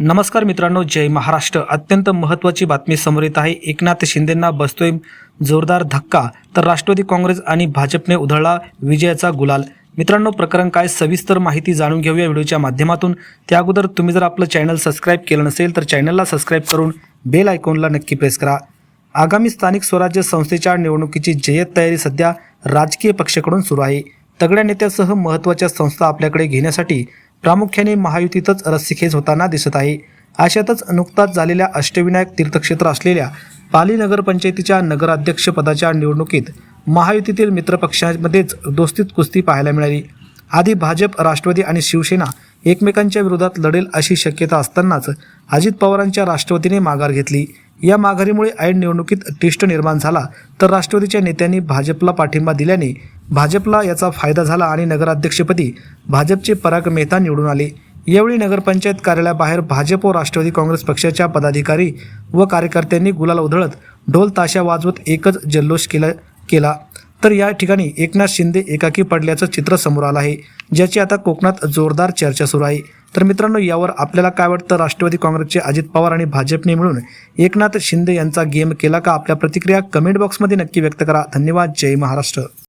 नमस्कार मित्रांनो जय महाराष्ट्र. अत्यंत महत्त्वाची बातमी समोर येत आहे. एकनाथ शिंदेंना बसतोय जोरदार धक्का तर राष्ट्रवादी काँग्रेस आणि भाजपने उधळला विजयाचा गुलाल. मित्रांनो प्रकरण काय? सविस्तर माहिती जाणून घेऊया व्हिडिओच्या माध्यमातून. त्या अगोदर तुम्ही जर आपलं चॅनल सबस्क्राईब केलं नसेल तर चॅनलला सबस्क्राईब करून बेल आयकॉनला नक्की प्रेस करा. आगामी स्थानिक स्वराज्य संस्थेच्या निवडणुकीची जय्यत तयारी सध्या राजकीय पक्षाकडून सुरू आहे. तगड्या नेत्यासह महत्त्वाच्या संस्था आपल्याकडे घेण्यासाठी प्रामुख्याने महायुतीतच रस्सीखेच होताना दिसत आहे. अशातच नुकताच झालेल्या अष्टविनायक तीर्थक्षेत्र असलेल्या पाली नगरपंचायतीच्या नगराध्यक्षपदाच्या निवडणुकीत महायुतीतील मित्रपक्षांमध्येच दोस्तीत कुस्ती पाहायला मिळाली. आधी भाजप राष्ट्रवादी आणि शिवसेना एकमेकांच्या विरोधात लढेल अशी शक्यता असतानाच अजित पवारांच्या राष्ट्रवादीने माघार घेतली. या माघारीमुळे ऐन निवडणुकीत टिष्ट निर्माण झाला. तर राष्ट्रवादीच्या नेत्यांनी भाजपला पाठिंबा दिल्याने भाजपला याचा फायदा झाला आणि नगराध्यक्षपदी भाजपचे पराग मेहता निवडून आले. यावेळी नगरपंचायत कार्यालयाबाहेर भाजप व राष्ट्रवादी काँग्रेस पक्षाच्या पदाधिकारी व कार्यकर्त्यांनी गुलाल उधळत ढोल ताशा वाजवत एकच जल्लोष केला केला. तर या ठिकाणी एकनाथ शिंदे एकाकी पडल्याचं चित्र समोर आलं आहे ज्याची आता कोकणात जोरदार चर्चा सुरू आहे. तर मित्रांनो यावर आपल्याला काय वाटतं? राष्ट्रवादी काँग्रेसचे अजित पवार आणि भाजपने मिळून एकनाथ शिंदे यांचा गेम केला का? आपल्या प्रतिक्रिया कमेंट बॉक्समध्ये नक्की व्यक्त करा. धन्यवाद. जय महाराष्ट्र.